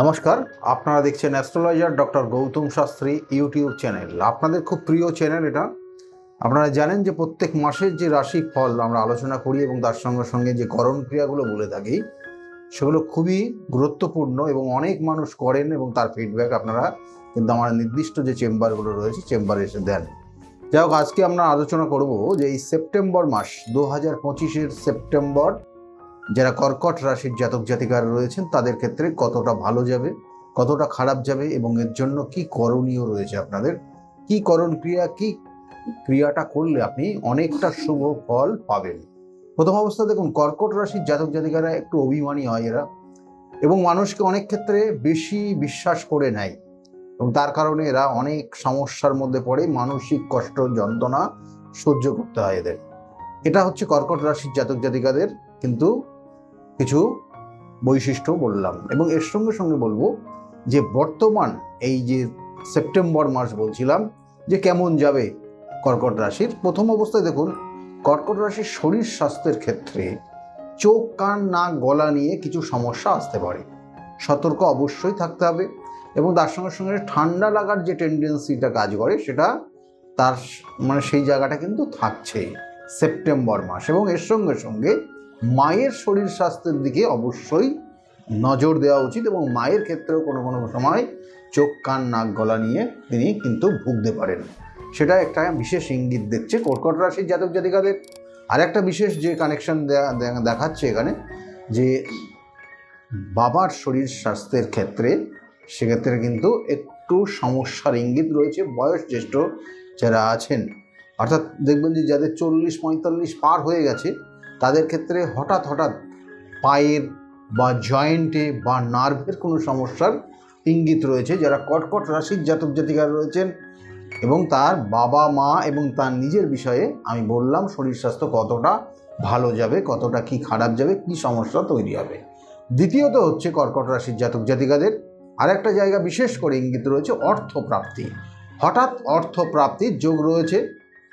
নমস্কার, আপনারা দেখছেন astrologer doctor Gautam Shastri YouTube channel. আপনাদের খুব প্রিয় চ্যানেল এটা। আপনারা জানেন যে প্রত্যেক মাসের যে রাশি ফল আমরা আলোচনা করি এবং তার সঙ্গে সঙ্গে যে করণ ক্রিয়াগুলো বলে থাকি, সেগুলো খুবই গুরুত্বপূর্ণ এবং অনেক মানুষ করেন এবং তার ফিডব্যাক আপনারা কিন্তু আমার নির্দিষ্ট যে চেম্বারগুলো রয়েছে, চেম্বারে এসে দেন। যাই হোক, আজকে আমরা আলোচনা করব যে এই সেপ্টেম্বর মাস, দু হাজার পঁচিশের সেপ্টেম্বর যারা কর্কট রাশির জাতক জাতিকারা রয়েছেন, তাদের ক্ষেত্রে কতটা ভালো যাবে, কতটা খারাপ যাবে এবং এর জন্য কি করণীয় রয়েছে আপনাদের? কি করণ ক্রিয়া, কি ক্রিয়াটা করলে আপনি অনেকটা শুভ ফল পাবেন? প্রথম অবস্থা দেখুন, কর্কট রাশির জাতক জাতিকারা একটু অভিমানী হয় এরা এবং মানুষকে অনেক ক্ষেত্রে বেশি বিশ্বাস করে নেয় এবং তার কারণে এরা অনেক সমস্যার মধ্যে পড়ে, মানসিক কষ্ট, যন্ত্রণা সহ্য করতে হয় এদের। এটা হচ্ছে কর্কট রাশির জাতক জাতিকাদের কিন্তু কিছু বৈশিষ্ট্য বললাম। এবং এর সঙ্গে সঙ্গে বলব যে বর্তমান এই যে সেপ্টেম্বর মাস বলছিলাম, যে কেমন যাবে কর্কট রাশির? প্রথম অবস্থায় দেখুন, কর্কট রাশির শরীর স্বাস্থ্যের ক্ষেত্রে চোখ, কান, নাক, গলা নিয়ে কিছু সমস্যা আসতে পারে। সতর্ক অবশ্যই থাকতে হবে এবং তার সঙ্গে সঙ্গে ঠান্ডা লাগার যে টেন্ডেন্সিটা কাজ করে, সেটা তার মানে সেই জায়গাটা কিন্তু থাকছে সেপ্টেম্বর মাস। এবং এর সঙ্গে সঙ্গে মায়ের শরীর স্বাস্থ্যের দিকে অবশ্যই নজর দেওয়া উচিত এবং মায়ের ক্ষেত্রেও কোনো কোনো সময় চোখ, কান, নাক, গলা নিয়ে তিনি কিন্তু ভুগতে পারেন। সেটা একটা বিশেষ ইঙ্গিত দেখছে কর্কট রাশির জাতক জাতিকাদের। আর একটা বিশেষ যে কানেকশন দেখাচ্ছে এখানে, যে বাবার শরীর স্বাস্থ্যের ক্ষেত্রে সেক্ষেত্রে কিন্তু একটু সমস্যার ইঙ্গিত রয়েছে। বয়স জ্যেষ্ঠ যারা আছেন, অর্থাৎ দেখবেন যে যাদের চল্লিশ, পঁয়তাল্লিশ পার হয়ে গেছে তাদের ক্ষেত্রে হঠাৎ হঠাৎ পায়ের বা জয়েন্টে বা নার্ভের কোনো সমস্যার ইঙ্গিত রয়েছে, যারা কটকট রাশির জাতক জাতিকার রয়েছেন এবং তার বাবা মা এবং তার নিজের বিষয়ে আমি বললাম, শরীর স্বাস্থ্য কতটা ভালো যাবে, কতটা কি খারাপ যাবে, কি সমস্যা তৈরি হবে। দ্বিতীয়ত হচ্ছে কর্কট রাশির জাতক জাতিকাদের আরেকটা জায়গা বিশেষ করে ইঙ্গিত রয়েছে, অর্থপ্রাপ্তি। হঠাৎ অর্থপ্রাপ্তির যোগ রয়েছে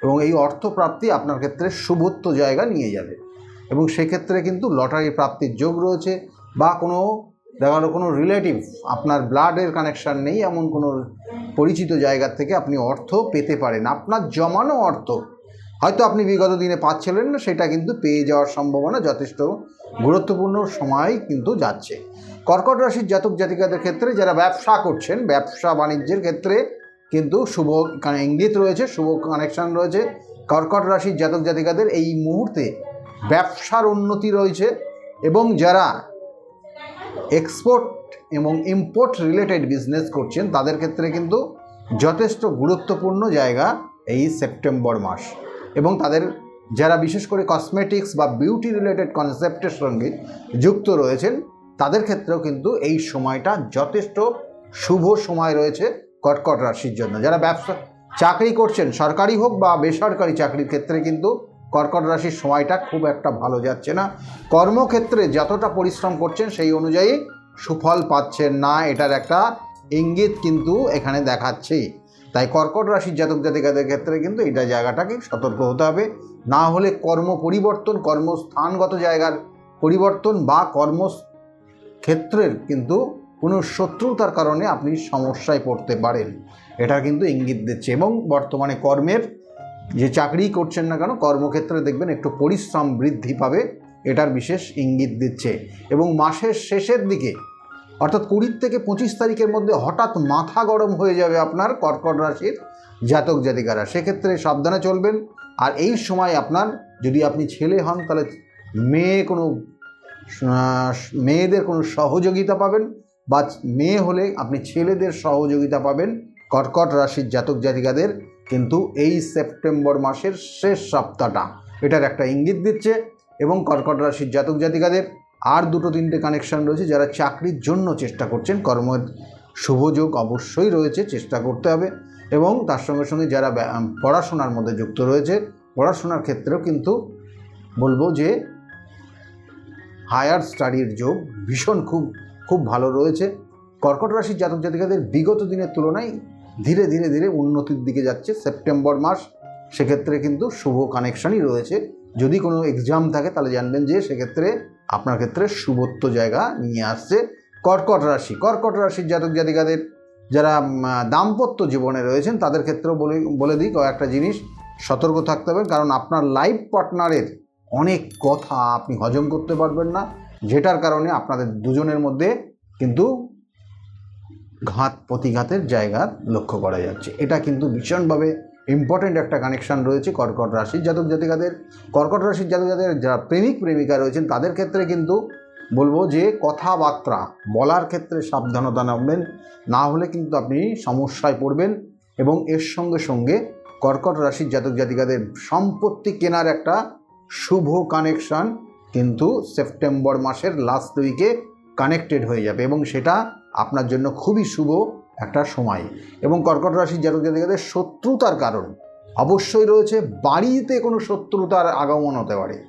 এবং এই অর্থপ্রাপ্তি আপনার ক্ষেত্রে শুভত্ব জায়গা নিয়ে যাবে। এবং সেক্ষেত্রে কিন্তু লটারি প্রাপ্তির যোগ রয়েছে বা কোনো দেখা গেলো কোনো রিলেটিভ আপনার ব্লাডের কানেকশান নেই এমন কোনো পরিচিত জায়গা থেকে আপনি অর্থ পেতে পারেন। আপনার জমানো অর্থ, হয়তো আপনি বিগত দিনে পাচ্ছিলেন না, সেটা কিন্তু পেয়ে যাওয়ার সম্ভাবনা যথেষ্ট গুরুত্বপূর্ণ সময় কিন্তু যাচ্ছে। কর্কট রাশির জাতক জাতিকাদের ক্ষেত্রে যারা ব্যবসা করছেন, ব্যবসা বাণিজ্যের ক্ষেত্রে কিন্তু শুভ ইঙ্গিত রয়েছে, শুভ কানেকশান রয়েছে। কর্কট রাশির জাতক জাতিকাদের এই মুহূর্তে ব্যবসার উন্নতি রয়েছে এবং যারা এক্সপোর্ট এবং ইম্পোর্ট রিলেটেড বিজনেস করছেন, তাদের ক্ষেত্রে কিন্তু যথেষ্ট গুরুত্বপূর্ণ জায়গা এই সেপ্টেম্বর মাস। এবং তাদের যারা বিশেষ করে কসমেটিক্স বা বিউটি রিলেটেড কনসেপ্টের সঙ্গে যুক্ত রয়েছেন, তাদের ক্ষেত্রেও কিন্তু এই সময়টা যথেষ্ট শুভ সময় রয়েছে কটকট রাশির জন্য। যারা ব্যবসা, চাকরি করছেন, সরকারি হোক বা বেসরকারি চাকরির ক্ষেত্রে কিন্তু কর্কট রাশির সময়টা খুব একটা ভালো যাচ্ছে না। কর্মক্ষেত্রে যতটা পরিশ্রম করছেন সেই অনুযায়ী সুফল পাচ্ছেন না, এটার একটা ইঙ্গিত কিন্তু এখানে দেখাচ্ছে। তাই কর্কট রাশির জাতক জাতিকাদের ক্ষেত্রে কিন্তু এটা জায়গাটাকে সতর্ক হতে হবে। না হলে কর্ম পরিবর্তন, কর্মস্থানগত জায়গার পরিবর্তন বা কর্ম ক্ষেত্রের কিন্তু কোনো শত্রুতার কারণে আপনি সমস্যায় পড়তে পারেন। এটা কিন্তু ইঙ্গিত দিচ্ছে এবং বর্তমানে কর্মের যে চাকরি করছেন না কেন, কর্মক্ষেত্রে দেখবেন একটু পরিশ্রম বৃদ্ধি পাবে, এটার বিশেষ ইঙ্গিত দিচ্ছে। এবং মাসের শেষের দিকে, অর্থাৎ কুড়ির থেকে পঁচিশ তারিখের মধ্যে হঠাৎ মাথা গরম হয়ে যাবে আপনার কর্কট রাশির জাতক জাতিকারা। সেক্ষেত্রে সাবধানে চলবেন। আর এই সময় আপনার যদি আপনি ছেলে হন, তাহলে মেয়ে কোনো মেয়েদের কোনো সহযোগিতা পাবেন বা মেয়ে হলে আপনি ছেলেদের সহযোগিতা পাবেন কর্কট রাশির জাতক জাতিকাদের। কিন্তু এই সেপ্টেম্বর মাসের শেষ সপ্তাহটা, এটার একটা ইঙ্গিত দিচ্ছে এবং কর্কট রাশির জাতক জাতিকাদের আর দুটো তিনটে কানেকশন রয়েছে যারা চাকরির জন্য চেষ্টা করছেন। কর্মের শুভযোগ অবশ্যই রয়েছে, চেষ্টা করতে হবে এবং তার সঙ্গে সঙ্গে যারা পড়াশোনার মধ্যে যুক্ত রয়েছে, পড়াশোনার ক্ষেত্রেও কিন্তু বলব যে হায়ার স্টাডির যোগ ভীষণ খুব খুব ভালো রয়েছে। কর্কট রাশির জাতক জাতিকাদের বিগত দিনের তুলনায় ধীরে ধীরে ধীরে উন্নতির দিকে যাচ্ছে। সেপ্টেম্বর মাস, সেক্ষেত্রে কিন্তু শুভ কানেকশনই রয়েছে। যদি কোনো এক্সাম থাকে, তাহলে জানবেন যে সেক্ষেত্রে আপনার ক্ষেত্রে শুভত্ব জায়গা নিয়ে আসছে। কর্কট রাশি, কর্কট রাশির জাতক জাতিকাদের যারা দাম্পত্য জীবনে রয়েছেন, তাদের ক্ষেত্রেও বলে বলে দিই কয়েকটা জিনিস। সতর্ক থাকতে হবে, কারণ আপনার লাইফ পার্টনারের অনেক কথা আপনি হজম করতে পারবেন না। যেটার কারণে আপনাদের দুজনের মধ্যে কিন্তু ঘাত প্রতিঘাতের জায়গা লক্ষ্য করা যাচ্ছে। এটা কিন্তু ভীষণভাবে ইম্পর্টেন্ট একটা কানেকশন রয়েছে কর্কট রাশির জাতক জাতিকাদের। কর্কট রাশির জাতক জাতিকাদের যারা প্রেমিক, প্রেমিকা রয়েছেন, তাদের ক্ষেত্রে কিন্তু বলব যে কথাবার্তা বলার ক্ষেত্রে সাবধানতা নামবেন। না হলে কিন্তু আপনি সমস্যায় পড়বেন এবং এর সঙ্গে সঙ্গে কর্কট রাশির জাতক জাতিকাদের সম্পত্তি কেনার একটা শুভ কানেকশন কিন্তু সেপ্টেম্বর মাসের লাস্ট উইকে কানেক্টেড হয়ে যাবে এবং সেটা আপনার জন্য খুবই শুভ একটা সময়। এবং কর্কট রাশির জাতক জাতিকাদের শত্রুতার কারণ। অবশ্যই রয়েছে, বাড়িতে কোনো শত্রুতার আগমন হতে পারে।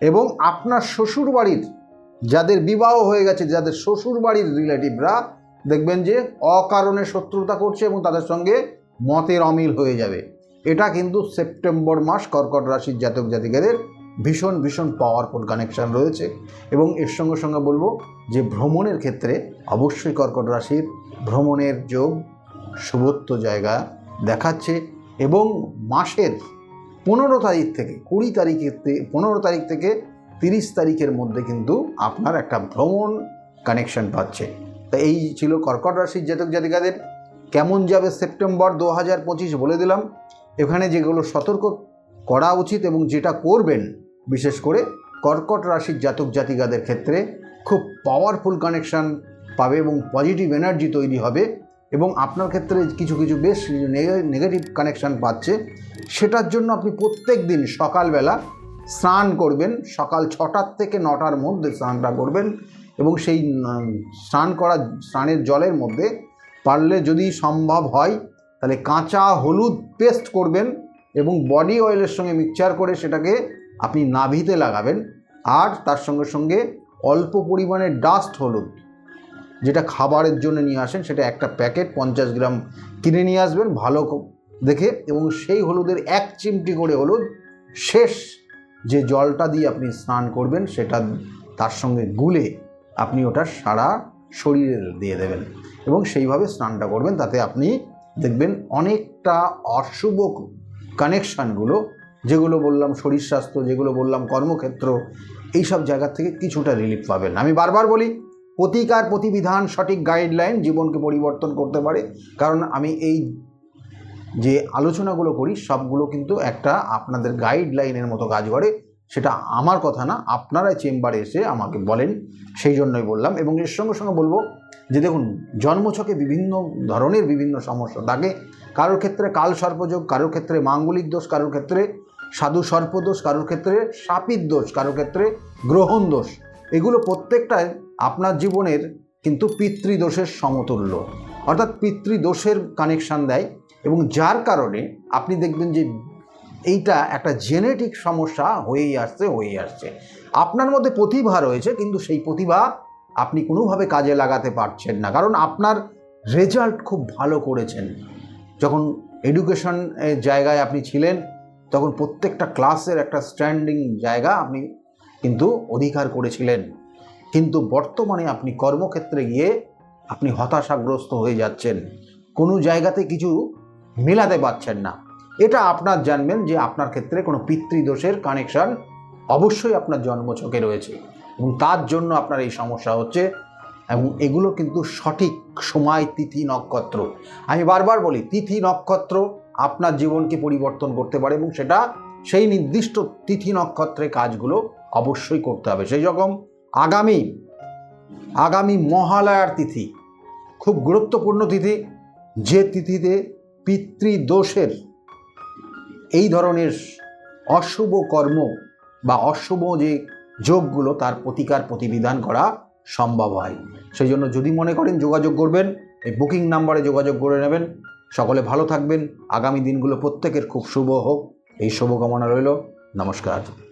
এবং আপনার শ্বশুর বাড়ির যাদের বিবাহ হয়ে গেছে, যাদের শ্বশুর বাড়ির রিলেটিভরা দেখবেন যে অকারণে শত্রুতা করছে এবং তাদের সঙ্গে মতের অমিল হয়ে যাবে। এটা কিন্তু সেপ্টেম্বর মাস কর্কট রাশির জাতক জাতিকাদের ভীষণ ভীষণ পাওয়ারফুল কানেকশান রয়েছে এবং এর সঙ্গে সঙ্গে বলব যে ভ্রমণের ক্ষেত্রে অবশ্যই কর্কট রাশির ভ্রমণের যোগ শুভত্ব জায়গা দেখাচ্ছে এবং মাসের পনেরো তারিখ থেকে, কুড়ি তারিখের পনেরো তারিখ থেকে তিরিশ তারিখের মধ্যে কিন্তু আপনার একটা ভ্রমণ কানেকশন পাচ্ছে। তা এই ছিল কর্কট রাশির জাতক জাতিকাদের। কেমন যাবে সেপ্টেম্বর দু হাজার পঁচিশ বলে দিলাম। এখানে যেগুলো সতর্ক করা উচিত এবং যেটা করবেন বিশেষ করে কর্কট রাশির জাতক জাতিকাদের ক্ষেত্রে খুব পাওয়ারফুল কানেকশান পাবে এবং পজিটিভ এনার্জি তৈরি হবে এবং আপনার ক্ষেত্রে কিছু কিছু বেশ নেগেটিভ কানেকশান পাচ্ছে। সেটার জন্য আপনি প্রত্যেক দিন সকালবেলা স্নান করবেন, সকাল ছটার থেকে নটার মধ্যে স্নানটা করবেন এবং সেই স্নান করা, স্নানের জলের মধ্যে পারলে যদি সম্ভব হয়, তাহলে কাঁচা হলুদ পেস্ট করবেন এবং বডি অয়েলের সঙ্গে মিক্সচার করে সেটাকে আপনি নাভিতে লাগাবেন আর তার সঙ্গে সঙ্গে অল্প পরিমাণে ডাস্ট হলুদ, যেটা খাবারের জন্য নিয়ে আসেন, সেটা একটা প্যাকেট পঞ্চাশ গ্রাম কিনে নিয়ে আসবেন ভালো দেখে। এবং সেই হলুদের এক চিমটি করে হলুদ শেষ যে জলটা দিয়ে আপনি স্নান করবেন, সেটা তার সঙ্গে গুলে আপনি ওটা সারা শরীরে দিয়ে দেবেন। এবং সেইভাবে স্নানটা করবেন, তাতে আপনি দেখবেন অনেকটা অশুভ কানেকশানগুলো যেগুলো বললাম শরীর স্বাস্থ্য, যেগুলো বললাম কর্মক্ষেত্র এই সব জায়গা থেকে কিছুটা রিলিফ পাবেন। আমি বারবার বলি, প্রতিকার প্রতিবিধান, সঠিক গাইডলাইন জীবনকে পরিবর্তন করতে পারে। কারণ আমি এই যে আলোচনাগুলো করি, সবগুলো কিন্তু একটা আপনাদের গাইডলাইনের মতো কাজ করে। সেটা আমার কথা না আপনারাই চেম্বারে এসে আমাকে বলেন, সেই জন্যই বললাম। এবং এর সঙ্গে সঙ্গে বলব যে দেখুন, জন্মছকে বিভিন্ন ধরনের বিভিন্ন সমস্যা থাকে। কারোর ক্ষেত্রে কাল সর্পযোগ, কারোর ক্ষেত্রে মাঙ্গলিক দোষ, কারোর ক্ষেত্রে সাধু সর্পদোষ কারোর ক্ষেত্রে, সাপির দোষ কারোর ক্ষেত্রে, গ্রহণ দোষ, এগুলো প্রত্যেকটাই আপনার জীবনের কিন্তু পিতৃদোষের সমতুল্য। অর্থাৎ পিতৃদোষের কানেকশান দেয় এবং যার কারণে আপনি দেখবেন যে এইটা একটা জেনেটিক সমস্যা হয়েই আসছে হয়েই আসছে। আপনার মধ্যে প্রতিভা রয়েছে, কিন্তু সেই প্রতিভা আপনি কোনোভাবে কাজে লাগাতে পারছেন না। কারণ আপনার রেজাল্ট খুব ভালো করেছেন। যখন এডুকেশন জায়গায় আপনি ছিলেন তখন প্রত্যেকটা ক্লাসের একটা স্ট্যান্ডিং জায়গা আপনি কিন্তু অধিকার করেছিলেন। কিন্তু বর্তমানে আপনি কর্মক্ষেত্রে গিয়ে আপনি হতাশাগ্রস্ত হয়ে যাচ্ছেন। কোনো জায়গাতে কিছু মেলাতে পারছেন না। এটা আপনার জানবেন যে আপনার ক্ষেত্রে কোনো পিতৃদোষের কানেকশন অবশ্যই আপনার জন্মছকে রয়েছে এবং তার জন্য আপনার এই সমস্যা হচ্ছে এবং এগুলো কিন্তু সঠিক সময় তিথি নক্ষত্র। আমি বারবার বলি, তিথি নক্ষত্র আপনার জীবনকে পরিবর্তন করতে পারে এবং সেটা সেই নির্দিষ্ট তিথি নক্ষত্রে কাজগুলো অবশ্যই করতে হবে। সেই রকম আগামী আগামী মহালয়ার তিথি, খুব গুরুত্বপূর্ণ তিথি, যে তিথিতে পিতৃদোষের এই ধরনের অশুভ কর্ম বা অশুভ যে যোগগুলো তার প্রতিকার প্রতিবিধান করা সম্ভব হয়। সেই জন্য যদি মনে করেন যোগাযোগ করবেন, এই বুকিং নাম্বারে যোগাযোগ করে নেবেন। সকলে ভালো থাকবেন। আগামী দিনগুলো প্রত্যেকের খুব শুভ হোক। এই শুভকামনা রইল। নমস্কার।